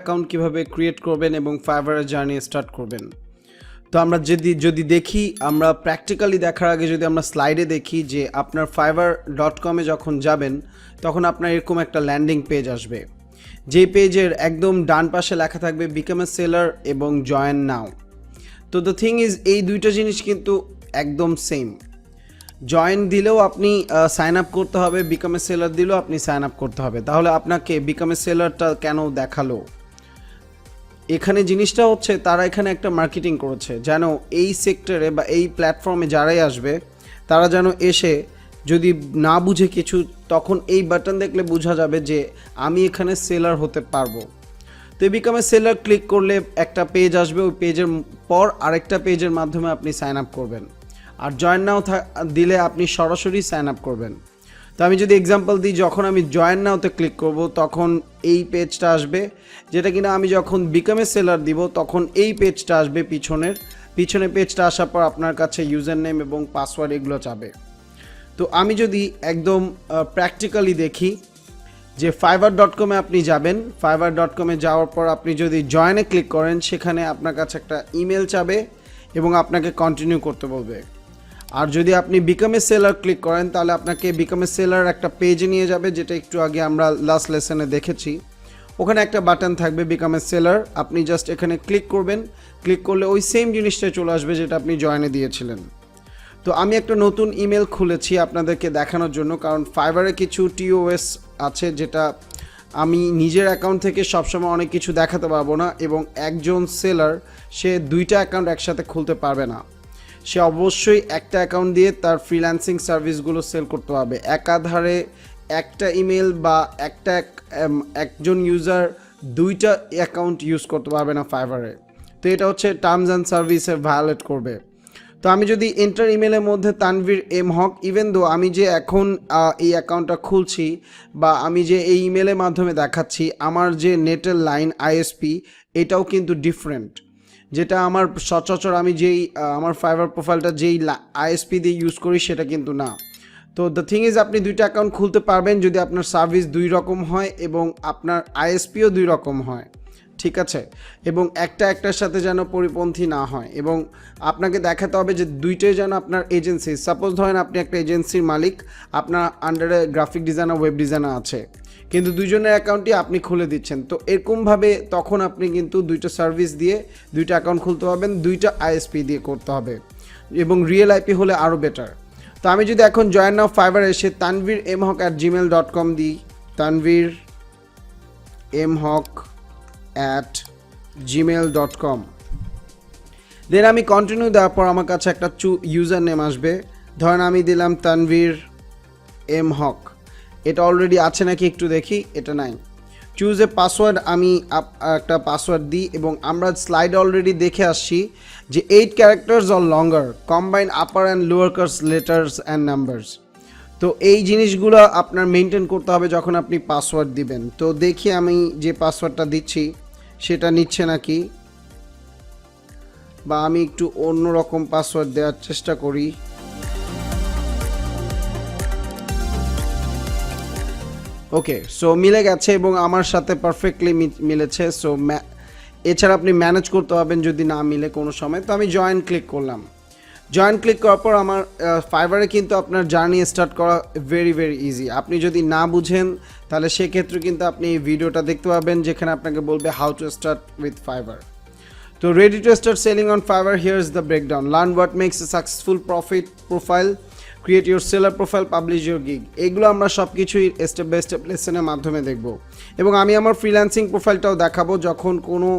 Account কীভাবে create করবেন এবং ফাইবারের জার্নি স্টার্ট করবেন। তো আমরা যদি যদি দেখি, আমরা প্র্যাকটিক্যালি দেখার আগে যদি আমরা স্লাইডে দেখি যে আপনার ফাইবার ডট কমে যখন যাবেন, তখন আপনার এরকম একটা ল্যান্ডিং পেজ আসবে। যে পেজের একদম ডান পাশে লেখা থাকবে বিকাম এ সেলার এবং জয়েন নাও তো দ্য থিং ইজ এই দুইটা জিনিস কিন্তু একদম সেম জয়েন দিলেও আপনি সাইন আপ করতে হবে বিকাম সেলার দিলেও আপনি সাইন আপ করতে হবে। তাহলে আপনাকে বিকাম সেলারটা কেন দেখাল? এখানে জিনিসটা হচ্ছে তারা এখানে একটা মার্কেটিং করেছে, যেন এই সেক্টরে বা এই প্ল্যাটফর্মে যারাই আসবে, তারা যেন এসে যদি না বুঝে কিছু, তখন এই বাটন দেখলে বোঝা যাবে যে আমি এখানে সেলার হতে পারব। তো বিকামে সেলার ক্লিক করলে একটা পেজ আসবে, ওই পেজের পর আরেকটা পেজের মাধ্যমে আপনি সাইন আপ করবেন। আর জয়েন নাও দিলে আপনি সরাসরি সাইন আপ করবেন। তো আমি যদি এক্সাম্পল দিই, যখন আমি জয়েন নাওতে ক্লিক করব, তখন এই পেজটা আসবে। যেটা কিনা আমি যখন বিকামে সেলার দিব, তখন এই পেজটা আসবে পিছনের। পিছনে পেজটা আসার পর আপনার কাছে ইউজার নেম এবং পাসওয়ার্ড এগুলো চাবে তো আমি যদি একদম প্র্যাকটিক্যালি দেখি যে ফাইবার ডট কমে আপনি যাবেন। ফাইবার ডট কমে যাওয়ার পর আপনি যদি জয়েনে ক্লিক করেন, সেখানে আপনার কাছে একটা ইমেল চাবে এবং আপনাকে কন্টিনিউ করতে বলবে। আর যদি আপনি বিকামে সেলার ক্লিক করেন, তাহলে আপনাকে বিকামে সেলার একটা পেজে নিয়ে যাবে, যেটা একটু আগে আমরা লাস্ট লেসনে দেখেছি। ওখানে একটা বাটন থাকবে বিকামে সেলার আপনি জাস্ট এখানে ক্লিক করবেন। ক্লিক করলে ওই সেম জিনিসটা চলে আসবে যেটা আপনি জয়েনে দিয়েছিলেন। তো আমি একটা নতুন ইমেল খুলেছি আপনাদেরকে দেখানোর জন্য, কারণ ফাইবারে কিছু টিওএস আছে, যেটা আমি নিজের অ্যাকাউন্ট থেকে সবসময় অনেক কিছু দেখাতে পারব না, এবং একজন সেলার সে দুইটা অ্যাকাউন্ট একসাথে খুলতে পারবে না। সে অবশ্যই একটা অ্যাকাউন্ট দিয়ে তার ফ্রিল্যান্সিং সার্ভিসগুলো সেল করতে হবে একাধারে একটা ইমেল বা একটা এক- একজন ইউজার দুইটা অ্যাকাউন্ট ইউজ করতে পারবে না ফাইবারে তো এটা হচ্ছে টার্মস অ্যান্ড সার্ভিসে ভায়োলেট করবে। তো আমি যদি এন্টার ইমেলের মধ্যে তানভীর এম হক ইভেন দো আমি যে এখন এই অ্যাকাউন্টটা খুলছি বা আমি যে এই ইমেলের মাধ্যমে দেখাচ্ছি, আমার যে নেটের লাইন আইএসপি এটাও কিন্তু ডিফারেন্ট যেটা আমার সচরাচর আমি যেই আমার ফাইবার প্রোফাইলটা যেই আইএসপি দিয়ে ইউজ করি সেটা কিন্তু না। তো দ্য থিং ইজ আপনি দুইটা অ্যাকাউন্ট খুলতে পারবেন যদি আপনার সার্ভিস দুই রকম হয় এবং আপনার আইএসপিও দুই রকম হয়। ঠিক আছে? এবং একটা একটার সাথে যেন পরিপন্থী না হয়। এবং আপনাকে দেখাতে হবে যে দুইটাই যেন আপনার এজেন্সি সাপোজ ধরেন আপনি একটা এজেন্সির মালিক, আপনার আন্ডারে গ্রাফিক ডিজাইনার ওয়েব ডিজাইনার আছে। কিন্তু দুজনের অ্যাকাউন্টই আপনি খুলে দিচ্ছেন। তো এরকমভাবে তখন আপনি কিন্তু দুইটা সার্ভিস দিয়ে দুইটা অ্যাকাউন্ট খুলতে পারবেন, দুইটা আইএসপি দিয়ে করতে হবে। এবং রিয়েল আইপি হলে আরও বেটার তো আমি যদি এখন জয়েন নাও ফাইবার এসে Tanvir M Haque at Gmail dot com দিই। Tanvir M Haque at Gmail dot com then আমি কন্টিনিউ দেওয়ার পর আমার কাছে একটা চু ইউজার নেম আসবে। ধরেন আমি দিলাম তানভীর এম হক। এটা অলরেডি আছে নাকি একটু দেখি? এটা নাই। চুজ এ পাসওয়ার্ড আমি একটা পাসওয়ার্ড দিই এবং আমরা স্লাইড অলরেডি দেখে আসছি যে eight characters or longer combine upper and lower case letters and numbers তো এই জিনিসগুলো আপনার মেনটেন করতে হবে যখন আপনি পাসওয়ার্ড দিবেন। তো দেখি আমি যে পাসওয়ার্ডটা দিচ্ছি। সেটা নিচ্ছে নাকি? বা আমি একটু অন্য রকম পাসওয়ার্ড দেওয়ার চেষ্টা করি। ওকে সো মিলে গেছে এবং আমার সাথে পারফেক্টলি মিলেছে। সো এছাড়া আপনি ম্যানেজ করতে পারবেন যদি না মিলে কোনো সময়। তো আমি জয়েন ক্লিক করলাম। জয়েন ক্লিক করার পর আমার ফাইবারে কিন্তু আপনার জার্নি স্টার্ট করা ভেরি ভেরি ইজি আপনি যদি না বুঝেন, তাহলে সেক্ষেত্রে কিন্তু আপনি এই ভিডিওটা দেখতে পাবেন, যেখানে আপনাকে বলবে how to start with Fiverr তো ready to start selling on Fiverr here is the breakdown learn what makes a successful profit profile create your seller profile publish your gig এগুলো আমরা সব কিছুই স্টেপ বাই স্টেপ লেসনের মাধ্যমে দেখব। এবং আমি আমার ফ্রিল্যান্সিং প্রোফাইলটাও দেখাবো যখন কোনো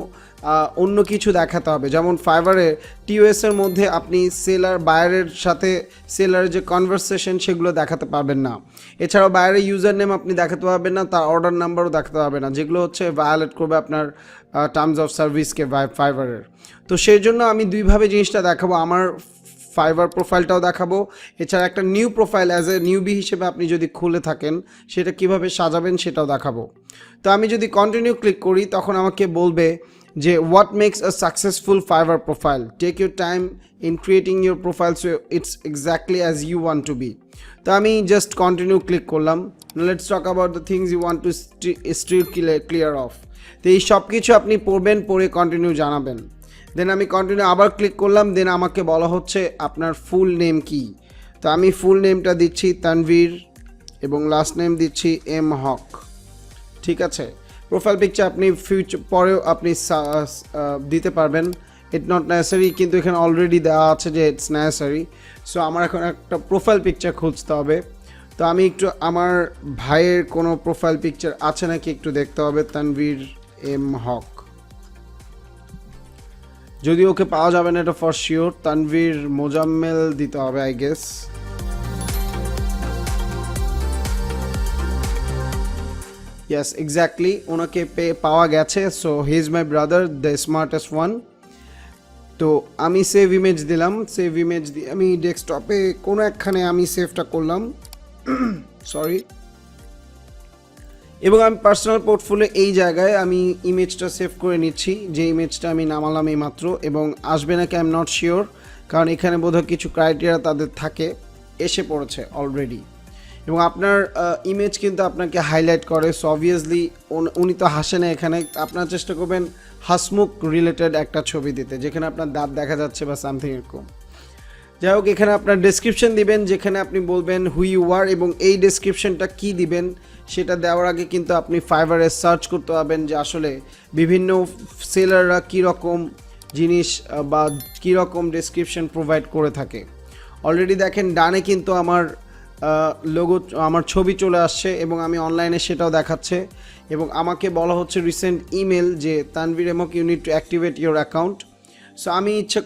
অন্য কিছু দেখাতে হবে। যেমন ফাইবারে টিওএস এর মধ্যে আপনি সেলার বায়ারের সাথে সেলারের যে কনভারসেশন সেগুলো দেখাতে পারবেন না। এছাড়াও বায়ারের ইউজার নেম আপনি দেখাতে পারবেন না, তার অর্ডার নাম্বারও দেখাতে পারবেন না, যেগুলো হচ্ছে ভায়োলেট করবে আপনার টার্মস অফ সার্ভিসকে ফাইবারের তো সেই জন্য আমি দুইভাবে জিনিসটা দেখাবো, আমার ফাইবার প্রোফাইলটাও দেখাবো। এছাড়া একটা new profile as a newbie হিসেবে আপনি যদি খুলে থাকেন, সেটা কীভাবে সাজাবেন সেটাও দেখাবো। তো আমি যদি কন্টিনিউ ক্লিক করি, তখন আমাকে বলবে যে what makes a successful Fiverr profile take your time in creating your profile so it's exactly as you want to be তো আমি জাস্ট কন্টিনিউ ক্লিক করলাম। Let's talk about the things you want to steer clear of তো এই সব কিছু আপনি পড়বেন, পড়ে কন্টিনিউ জানাবেন। দেন আমি কন্টিনিউ আবার ক্লিক করলাম। দেন আমাকে বলা হচ্ছে আপনার ফুল নেম কি। তো আমি ফুল নেমটা দিচ্ছি তানভীর এবং লাস্ট নেম দিচ্ছি এম হক। ঠিক আছে? প্রোফাইল পিকচার আপনি ফিউচার পরেও আপনি দিতে পারবেন। ইট নট নেসারি কিন্তু এখানে অলরেডি দেওয়া আছে যে ইটস নেসারি সো আমার এখন একটা প্রোফাইল পিকচার খুঁজতে হবে। তো আমি একটু, আমার ভাইয়ের কোনো প্রোফাইল পিকচার আছে নাকি একটু দেখতে হবে, তানভীর এম হক। যদি ওকে পাওয়া যাবে না, এটা ফর শিওর তানভীর মোজাম্মেল দিতে হবে আই গেস ইয়েস এক্স্যাক্টলি ওনাকে পে, পাওয়া গেছে so he is my brother the smartest one তো আমি সেভ ইমেজ দিলাম সেভ ইমেজ দিয়ে আমি ডেস্কটপে কোনো একখানে আমি সেভটা করলাম। সরি এবং আমি পার্সোনাল পোর্টফোলিও এই জায়গায় আমি ইমেজটা সেভ করে নিচ্ছি, যে ইমেজটা আমি নামালাম এই মাত্র এবং আসবে নাকি আই এম নট শিওর কারণ এখানে বোধহয় কিছু ক্রাইটেরিয়া তাদের থাকে, এসে পড়েছে অলরেডি এবং আপনার ইমেজ কিন্তু আপনাকে হাইলাইট করে। সো অবভিয়াসলি উনি তো হাসে না এখানে। আপনার চেষ্টা করবেন হাসমুখ রিলেটেড একটা ছবি দিতে, যেখানে আপনার দাঁত দেখা যাচ্ছে বা সামথিং এরকম। যাই হোক, এখানে আপনার ডেসক্রিপশন দিবেন, যেখানে আপনি বলবেন হুই ইউ আর এবং এই ডেসক্রিপশনটা কি দিবেন, সেটা দেওয়ার আগে কিন্তু আপনি ফাইবারে সার্চ করতে পারবেন যে আসলে বিভিন্ন সেলাররা কীরকম জিনিস বা কীরকম ডেসক্রিপশন প্রোভাইড করে থাকে। অলরেডি দেখেন, ডানে কিন্তু আমার লোগো, আমার ছবি চলে আসছে এবং আমি অনলাইনে সেটাও দেখাচ্ছে। এবং আমাকে বলা হচ্ছে রিসেন্ট ইমেল যে, Tanvir এমক you need to activate your account so আমি ইচ্ছে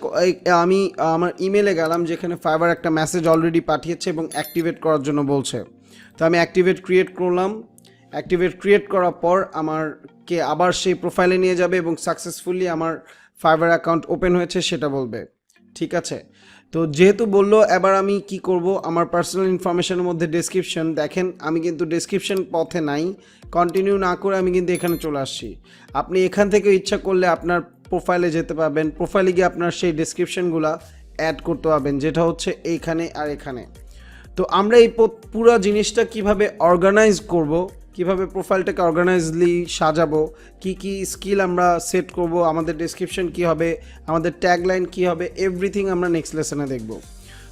আমি, আমার ইমেলে গেলাম যেখানে ফাইবার একটা মেসেজ অলরেডি পাঠিয়েছে এবং অ্যাক্টিভেট করার জন্য বলছে। তো আমি অ্যাক্টিভেট ক্রিয়েট করলাম। অ্যাক্টিভেট ক্রিয়েট করার পর আমারকে আবার সেই প্রোফাইলে নিয়ে যাবে এবং সাকসেসফুলি আমার ফাইবার অ্যাকাউন্ট ওপেন হয়েছে, সেটা বলবে। ঠিক আছে? তো যেহেতু বলল, এবার আমি কি করব? আমার পার্সোনাল ইনফরমেশনের মধ্যে ডেসক্রিপশন দেখেন, আমি কিন্তু ডেসক্রিপশন পথে নাই। কন্টিনিউ না করে আমি কিন্তু এখানে চলে আসছি। আপনি এখান থেকে ইচ্ছা করলে আপনার প্রোফাইলে যেতে পারবেন। প্রোফাইলে গিয়ে আপনার সেই ডেসক্রিপশনগুলো অ্যাড করতে পারবেন, যেটা হচ্ছে এইখানে আর এখানে। তো আমরা এই পুরো জিনিসটা কীভাবে অর্গানাইজ করব? কীভাবে প্রোফাইলটাকে অর্গানাইজলি সাজাবো? কি কি স্কিল আমরা সেট করব? আমাদের ডেসক্রিপশন কি হবে? আমাদের ট্যাগলাইন কি হবে? এভরিথিং আমরা নেক্সট লেসনে দেখব।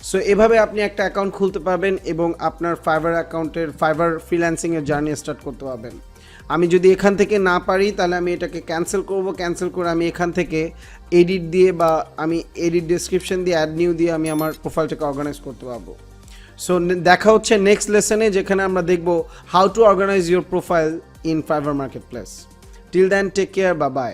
সো এভাবে আপনি একটা অ্যাকাউন্ট খুলতে পারবেন এবং আপনার ফাইবার অ্যাকাউন্টের ফাইবার ফ্রিল্যান্সিংয়ের জার্নি স্টার্ট করতে পারবেন। আমি যদি এখান থেকে না পারি, তাহলে আমি এটাকে ক্যান্সেল করব। ক্যান্সেল করে আমি এখান থেকে এডিট দিয়ে বা আমি এডিট ডেসক্রিপশন দিয়ে অ্যাড নিউ দিয়ে আমি আমার প্রোফাইলটাকে অর্গানাইজ করতে পারব। সো দেখা হচ্ছে নেক্সট লেসনে যেখানে আমরা দেখব how to organise your profile in Fiverr marketplace till then take care বা বাই